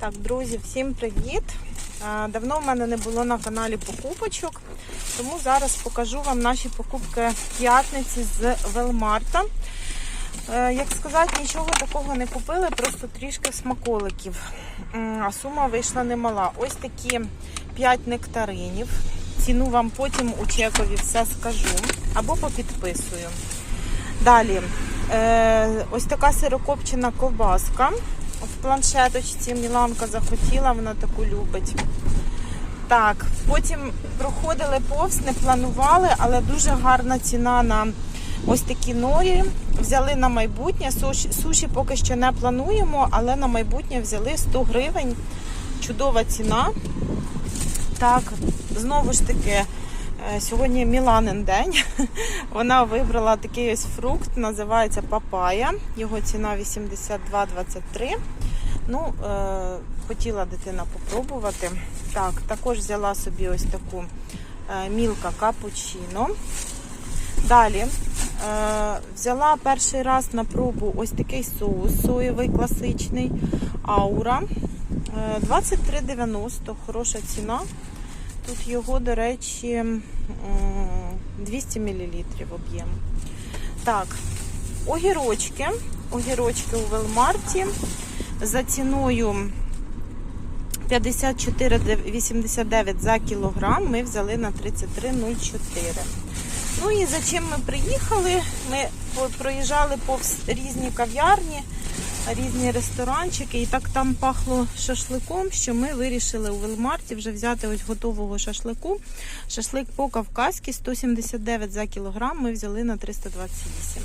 Так, друзі, всім привіт! Давно в мене не було на каналі покупочок, тому зараз покажу вам наші покупки п'ятниці з Велмарта. Е, Як сказати, нічого такого не купили, просто трішки смаколиків. А сума вийшла немала. Ось такі 5 нектаринів. Ціну вам потім у чекові все скажу або попідписую. Далі, е, ось така сирокопчена ковбаска. В планшеточці Міланка захотіла, вона таку любить. Так, потім проходили повз, не планували, але дуже гарна ціна на ось такі норі. Взяли на майбутнє. Суші, суші поки що не плануємо, але на майбутнє взяли 100 гривень. Чудова ціна. Так, знову ж таки, сьогодні Міланин день. Вона вибрала такий ось фрукт, називається папая. Його ціна 82,23. Ну, е, хотіла дитина попробувати. Так, також взяла собі ось таку е, мілка капучино. Далі е, взяла перший раз на пробу ось такий соус соєвий класичний аура. Е, 23,90, хороша ціна. Тут його, до речі, 200 мл об'єм. Так, огірочки. Огірочки у Велмарті за ціною 54,89 за кілограм ми взяли на 33,04. Ну і за чим ми приїхали? Ми проїжджали повз різні кав'ярні, різні ресторанчики, і так там пахло шашликом, що ми вирішили у Велмарті вже взяти ось готового шашлику. Шашлик по-кавказьки 179 за кілограм. Ми взяли на 328.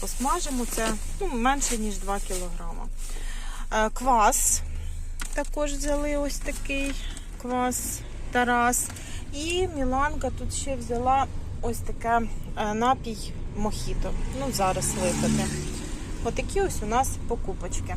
Посмажимо це ну, менше ніж 2 кілограма. Е, Квас також взяли ось такий квас Тарас. І Міланка тут ще взяла ось таке е, напій мохіто. Ну, зараз випити. Отакі ось у нас покупочки.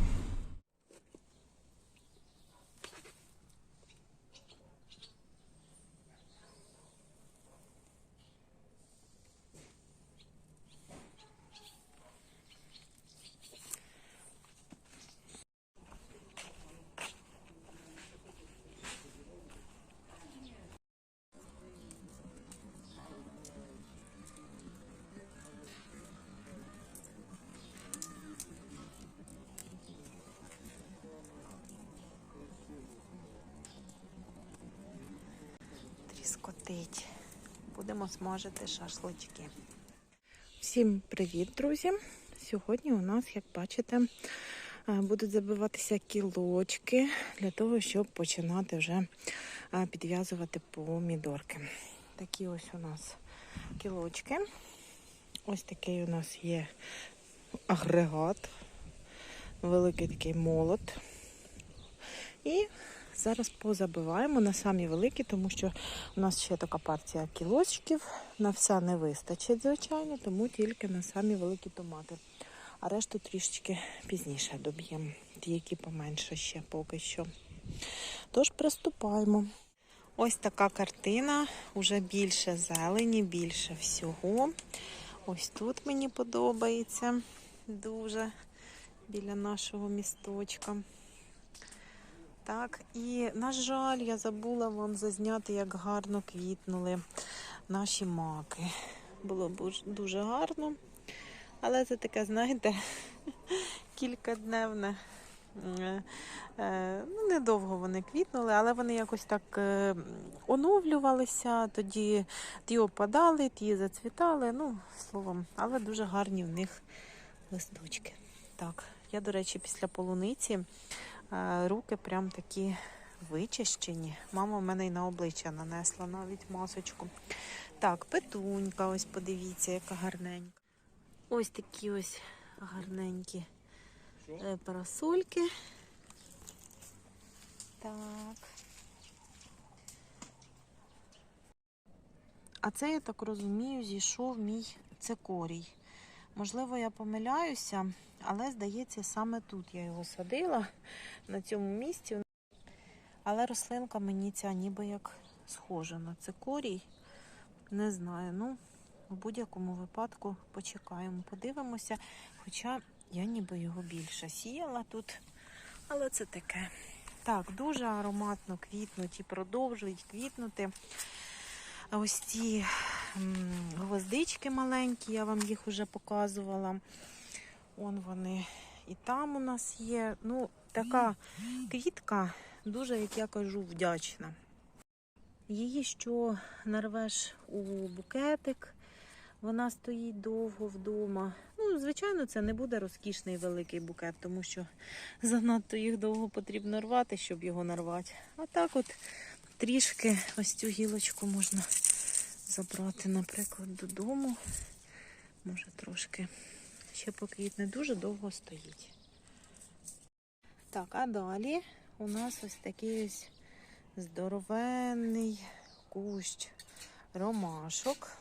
Тріскотить. Будемо смажити шашлички. Всім привіт, друзі! Сьогодні у нас, як бачите, е, будуть забиватися кілочки для того, щоб починати вже е, підв'язувати помідорки. Такі ось у нас кілочки. Ось такий у нас є агрегат, великий такий молот. І зараз позабиваємо на самі великі, тому що у нас ще така партія кілочків. На все не вистачить, звичайно, тому тільки на самі великі томати. А решту трішечки пізніше доб'ємо. Ті, які поменше ще поки що. Тож приступаємо. Ось така картина, уже більше зелені, більше всього. Ось тут мені подобається дуже біля нашого місточка. Так, і, на жаль, я забула вам зазняти, як гарно квітнули наші маки. Було дуже гарно. Але це таке, знаєте, кількадневне. Е, е, Ну, недовго вони квітнули, але вони якось так е, оновлювалися, тоді ті опадали, ті зацвітали. Ну, словом, але дуже гарні в них листочки. Так, я, до речі, після полуниці руки прям такі вичищені. Мама в мене і на обличчя нанесла навіть масочку. Так, петунька, ось подивіться, яка гарненька. Ось такі ось гарненькі е, парасольки. Так. А це, я так розумію, зійшов мій цикорій. Можливо, я помиляюся, але здається, саме тут я його садила, на цьому місці. Але рослинка мені ця ніби як схожа на цикорій. Не знаю. Ну, в будь-якому випадку почекаємо, подивимося. Хоча я ніби його більше сіяла тут. Але це таке. Так, дуже ароматно квітнуть і продовжують квітнути. Ось ці гвоздички маленькі, я вам їх вже показувала. Он вони і там у нас є. Ну, така квітка дуже, як я кажу, вдячна. Її що нарвеш у букетик, вона стоїть довго вдома. Ну, звичайно, це не буде розкішний великий букет, тому що занадто їх довго потрібно рвати, щоб його нарвати. А так от трішки ось цю гілочку можна забрати, наприклад, додому. Може трошки ще поквітне, дуже довго стоїть. Так, а далі у нас ось такий ось здоровенний кущ ромашок.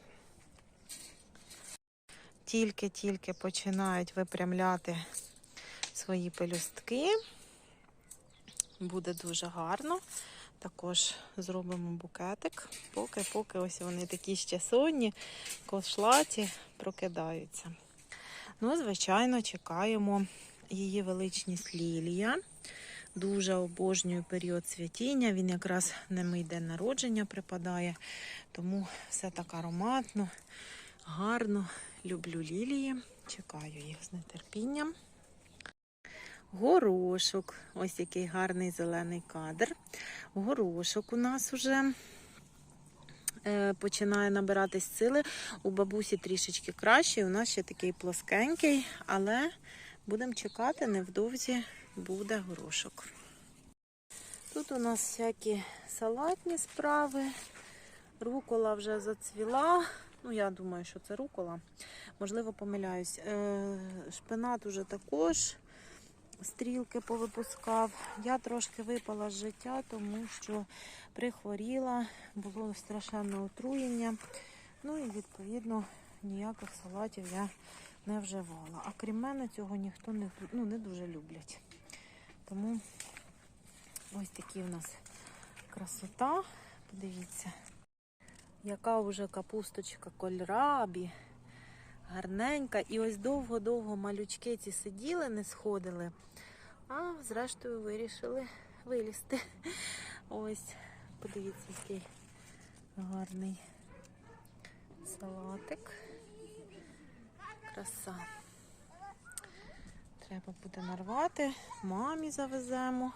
Тільки-тільки починають випрямляти свої пелюстки. Буде дуже гарно. Також зробимо букетик, поки-поки ось вони такі ще сонні, кошлаті прокидаються. Ну, звичайно, чекаємо її величність лілія. Дуже обожнюю період цвітіння. Він якраз на мій день народження припадає, тому все так ароматно, гарно. Люблю лілії, чекаю їх з нетерпінням. Горошок. Ось який гарний зелений кадр. Горошок у нас уже е, починає набиратись сили. У бабусі трішечки краще. У нас ще такий плоскенький, але будемо чекати, невдовзі буде горошок. Тут у нас всякі салатні справи. Рукола вже зацвіла. Ну, я думаю, що це рукола. Можливо, помиляюсь. Е, Шпинат уже також стрілки повипускав. Я трошки випала з життя, тому що прихворіла, було страшенне отруєння. Ну і відповідно ніяких салатів я не вживала. А крім мене, цього ніхто не, ну, не дуже люблять. Тому ось такі в нас красота. Подивіться, яка вже капусточка кольрабі. Гарненька. І ось довго-довго малючки ці сиділи, не сходили, а зрештою вирішили вилізти. Ось, подивіться, який гарний салатик. Краса. Треба буде нарвати, мамі завеземо,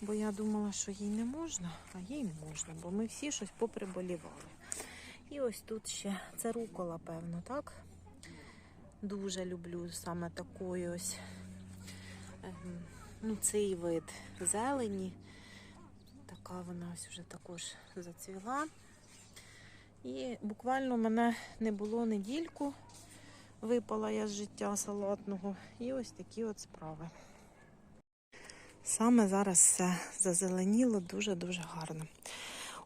бо я думала, що їй не можна, а їй можна, бо ми всі щось поприболівали. І ось тут ще це рукола, певно, так? Дуже люблю саме такої ось ем, ну, цей вид зелені. Така вона ось вже також зацвіла. І буквально мене не було недільку. Випала я з життя салатного. І ось такі от справи. Саме зараз все зазеленіло дуже-дуже гарно.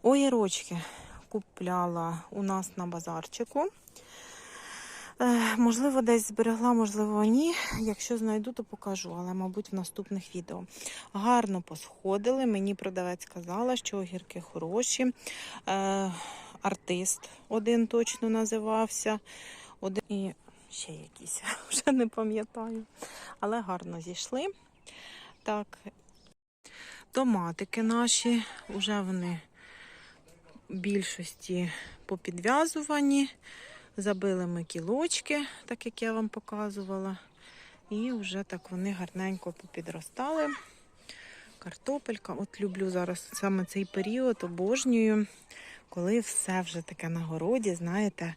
Огірочки купляла у нас на базарчику. Е, Можливо, десь зберегла, можливо, ні. Якщо знайду, то покажу, але, мабуть, в наступних відео. Гарно посходили. Мені продавець сказала, що огірки хороші. Е, артист один точно називався. Один і ще якісь, вже не пам'ятаю. Але гарно зійшли. Так, томатики наші, вже вони в більшості попідв'язувані. Забили ми кілочки, так як я вам показувала. І вже так вони гарненько попідростали. Картопелька. От люблю зараз саме цей період, обожнюю, коли все вже таке на городі, знаєте,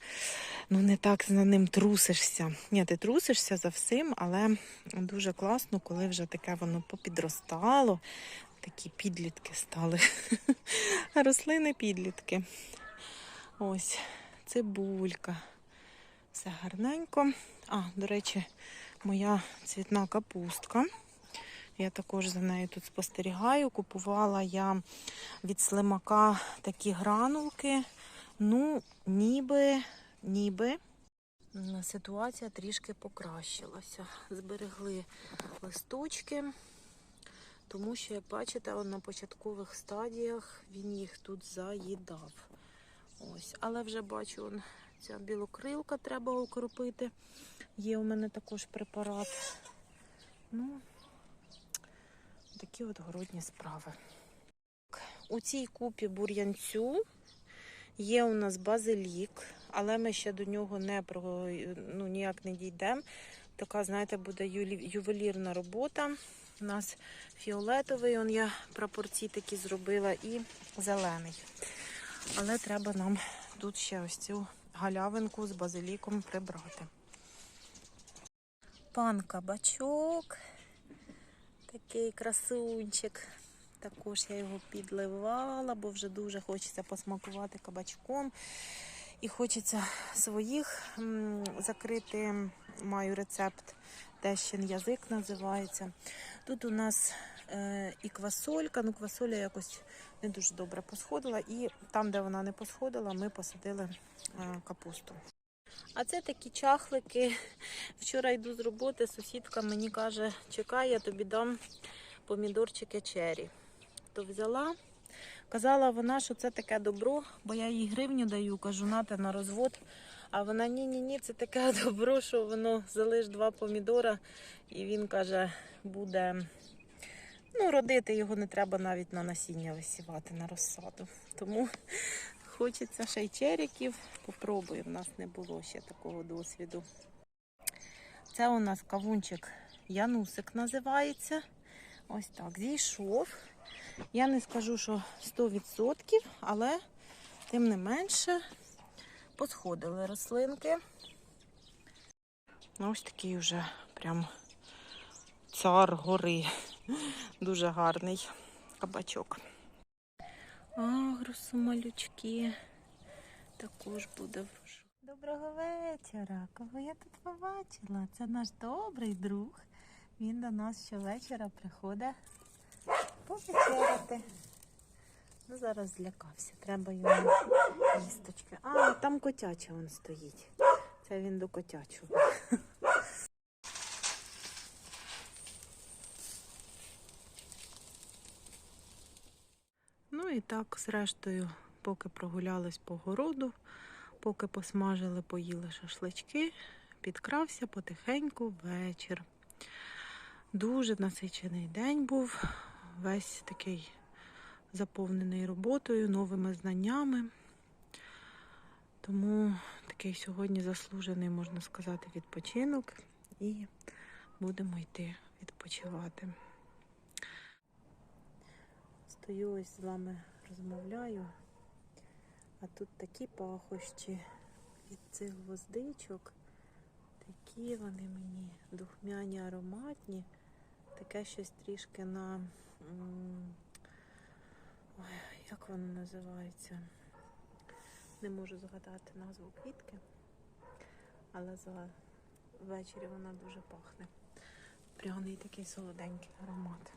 ну не так за ним трусишся. Ні, ти трусишся за всім, але дуже класно, коли вже таке воно попідростало. Такі підлітки стали. Рослини підлітки. Ось, цибулька. Все гарненько. А, до речі, моя цвітна капустка. Я також за нею тут спостерігаю. Купувала я від слимака такі гранулки. Ну, ніби, ніби ситуація трішки покращилася. Зберегли листочки, тому що, як бачите, на початкових стадіях він їх тут заїдав. Ось, але вже бачу, он, ця білокрилка треба окропити. Є у мене також препарат. Ну, такі от городні справи. У цій купі бур'янцю є у нас базилік, але ми ще до нього не ну, ніяк не дійдемо. Така, знаєте, буде ювелірна робота. У нас фіолетовий, он я прапорці такі зробила, і зелений. Але треба нам тут ще ось цю галявинку з базиліком прибрати. Пан кабачок. Такий красунчик. Також я його підливала, бо вже дуже хочеться посмакувати кабачком. І хочеться своїх закрити. Маю рецепт, тещин язик називається. Тут у нас е, і квасолька, ну квасоля якось не дуже добре посходила. І там, де вона не посходила, ми посадили е, капусту. А це такі чахлики. Вчора йду з роботи, сусідка мені каже, чекай, я тобі дам помідорчики чері. То взяла. Казала вона, що це таке добро, бо я їй гривню даю, кажу, нате на розвод. А вона ні-ні ні, це таке добро, що воно залиш два помідора, і він каже, буде. Ну, родити його не треба навіть на насіння висівати на розсаду. Тому хочеться ще й черіків. Попробую, в нас не було ще такого досвіду. Це у нас кавунчик Янусик називається. Ось так, зійшов. Я не скажу, що 100%, але тим не менше посходили рослинки. Ну, Ось такий вже прям цар гори. Дуже гарний кабачок. Агрусу малючки. Також буде врожай. Доброго вечора. Кого я тут побачила? Це наш добрий друг. Він до нас щовечора приходить повечеряти. Ну, зараз злякався. Треба йому їсточки. А, там котяча він стоїть. Це він до котячого. Ну і так, зрештою, поки прогулялись по городу, поки посмажили, поїли шашлички, підкрався потихеньку вечір. Дуже насичений день був, весь такий заповнений роботою, новими знаннями. Тому такий сьогодні заслужений, можна сказати, відпочинок і будемо йти відпочивати. Стою ось з вами розмовляю, а тут такі пахощі від цих гвоздичок. Такі вони мені духмяні, ароматні. Таке щось трішки на. Ой, як воно називається? Не можу згадати назву квітки, але за ввечері вона дуже пахне. Пряний такий солоденький аромат.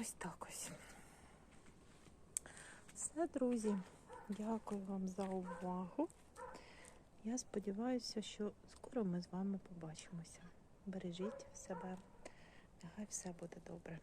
Ось так ось. Все, друзі. Дякую вам за увагу. Я сподіваюся, що скоро ми з вами побачимося. Бережіть себе. Нехай все буде добре.